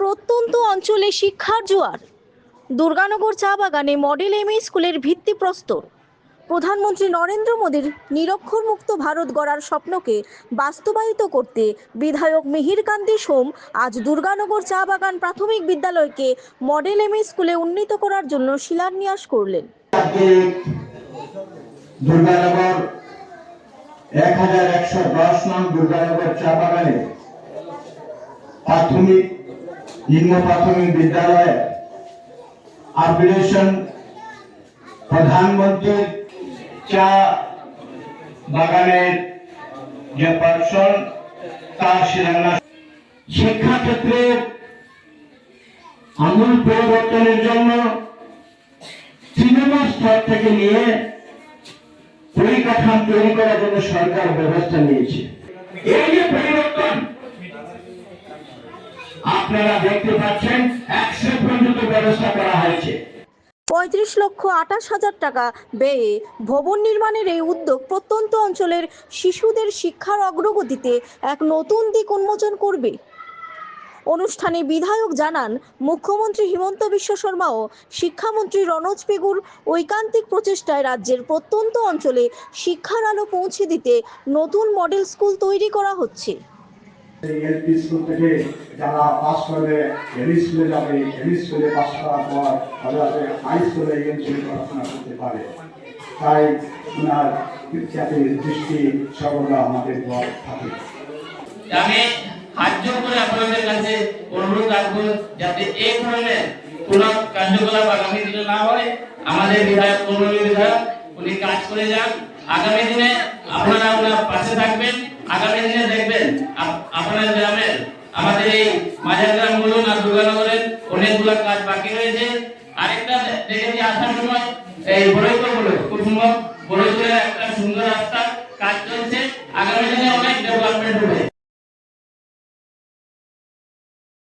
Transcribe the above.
প্রত্যন্ত অঞ্চলে শিক্ষার জোয়ার। দুর্গানগর চা বাগানে মডেল এম স্কুলের ভিত্তিপ্রস্তর প্রধানমন্ত্রী নরেন্দ্র মোদীর নিরক্ষরমুক্ত ভারত গড়ার স্বপ্নকে বাস্তবায়িত করতে বিধায়ক মিহিরকান্তি সোম আজ দুর্গানগর চা বাগান প্রাথমিক বিদ্যালয়কে মডেল এম স্কুলে উন্নীত করার জন্য শিলান্যাস করলেন। এক হাজার একশো দশ দুর্গানগর চা বাগানে প্রাথমিক নিম্ন প্রাথমিক বিদ্যালয়ে আপগ্রেডেশন প্রধানমন্ত্রীর চা বাগানের যে পার্সন তার শিলান্যাস। শিক্ষাক্ষেত্রে আমূল পরিবর্তনের জন্য সিনেমা স্তর থেকে নিয়ে পরিকাঠাম তৈরি করার জন্য সরকার ব্যবস্থা নিয়েছে। এই যে পরিবর্তন আপনারা দেখতে পাচ্ছেন একশো পর্যন্ত ব্যবস্থা করা হয়েছে। পঁয়ত্রিশ লক্ষ আঠাশ হাজার টাকা ব্যয়ে ভবন নির্মাণের এই উদ্যোগ প্রত্যন্ত অঞ্চলের শিশুদের শিক্ষার অগ্রগতিতে এক নতুন দিক উন্মোচন করবে। অনুষ্ঠানে বিধায়ক জানান, মুখ্যমন্ত্রী হিমন্ত বিশ্ব শর্মা ও শিক্ষামন্ত্রী রনোজ পেগুর ঐকান্তিক প্রচেষ্টায় রাজ্যের প্রত্যন্ত অঞ্চলে শিক্ষার আলো পৌঁছে দিতে নতুন মডেল স্কুল তৈরি করা হচ্ছে। এলপি স্কুল থেকে যারা পাস করবে এমই স্কুলে যাবে এমই স্কুলে পাস করার পর তারা হাই স্কুলে এমসিলে পড়াশোনা করতে পারে। তাই ওনার যাতে দৃষ্টি সর্বদা আমাদের দল থাকে। আমি হাত করে আপনাদের কাছে অনুরোধ রাখব যাতে এই ধরনের কোন কার্যকলাপ আগামী দিনে না হয়, আমাদের বিধায়ক কর্মী বিধায়ক, উনি কাজ করে যান। আগামী দিনে আমাদের এই মাঝারগ্রাম বলুন আর দুর্গানগরের অনেকগুলো কাজ বাকি রয়েছে। আরেকটা দেখেছি আসার সময় এই বড়ইতো বলে খুব সুন্দর বড়ইতো একটা সুন্দর রাস্তা কাজ চলছে। আগামী দিনে অনেক হবে